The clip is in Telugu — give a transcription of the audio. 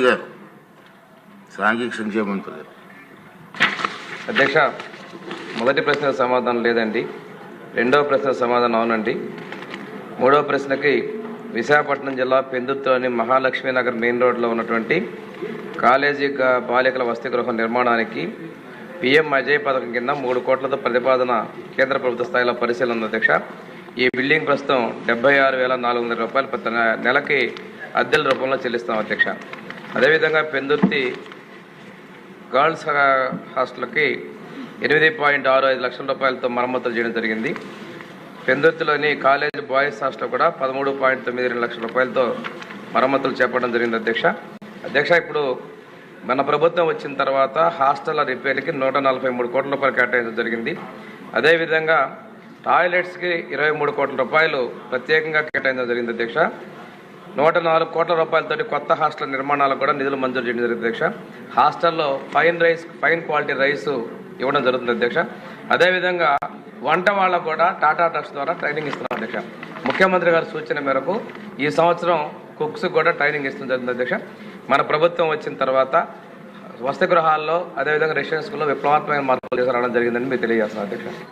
గారు సాంఘిక సంక్షేమ మంత్రి గారు అధ్యక్ష మొదటి ప్రశ్న సమాధానం లేదండి. రెండవ ప్రశ్న సమాధానం అవునండి. మూడవ ప్రశ్నకి విశాఖపట్నం జిల్లా పెందుర్తిలోని మహాలక్ష్మీనగర్ మెయిన్ రోడ్లో ఉన్నటువంటి కాలేజీ బాలికల వసతి గృహం నిర్మాణానికి పిఎం అజయ్ పథకం కింద మూడు కోట్లతో ప్రతిపాదన కేంద్ర ప్రభుత్వ స్థాయిలో పరిశీలన ఉంది అధ్యక్ష. ఈ బిల్డింగ్ ప్రస్తుతం డెబ్బై ఆరు వేల నాలుగు వందల రూపాయలు ప్రతి నెలకి అద్దెల రూపంలో చెల్లిస్తాం అధ్యక్ష. అదేవిధంగా పెందుర్తి గర్ల్స్ హాస్టల్కి ఎనిమిది పాయింట్ ఆరు ఐదు లక్షల రూపాయలతో మరమ్మతులు చేయడం జరిగింది. పెందుర్తిలోని కాలేజ్ బాయ్స్ హాస్టల్ కూడా పదమూడు పాయింట్ తొమ్మిది రెండు లక్షల రూపాయలతో మరమ్మతులు చేపట్టడం జరిగింది అధ్యక్ష. అధ్యక్ష ఇప్పుడు మన ప్రభుత్వం వచ్చిన తర్వాత హాస్టల్ రిపేర్కి నూట నలభై మూడు కోట్ల రూపాయలు కేటాయించడం జరిగింది. అదేవిధంగా టాయిలెట్స్కి ఇరవై మూడు కోట్ల రూపాయలు ప్రత్యేకంగా కేటాయించడం జరిగింది అధ్యక్ష. నూట నాలుగు కోట్ల రూపాయలతోటి కొత్త హాస్టల్ నిర్మాణాలకు కూడా నిధులు మంజూరు చేయడం జరిగింది అధ్యక్ష. హాస్టల్లో fine rice fine quality rice ఇవ్వడం జరుగుతుంది అధ్యక్ష. అదేవిధంగా వంట వాళ్ళకు కూడా టాటా ట్రస్ట్ ద్వారా ట్రైనింగ్ ఇస్తున్నాం అధ్యక్ష. ముఖ్యమంత్రి గారి సూచన మేరకు ఈ సంవత్సరం కుక్స్ కూడా ట్రైనింగ్ ఇస్తుంది జరుగుతుంది అధ్యక్ష. మన ప్రభుత్వం వచ్చిన తర్వాత వసతి గృహాల్లో అదేవిధంగా రెసిడెన్స్లో విప్లవాత్మక మార్పులు తీసుకురావడం జరిగిందని మీకు తెలియజేస్తున్నాను అధ్యక్ష.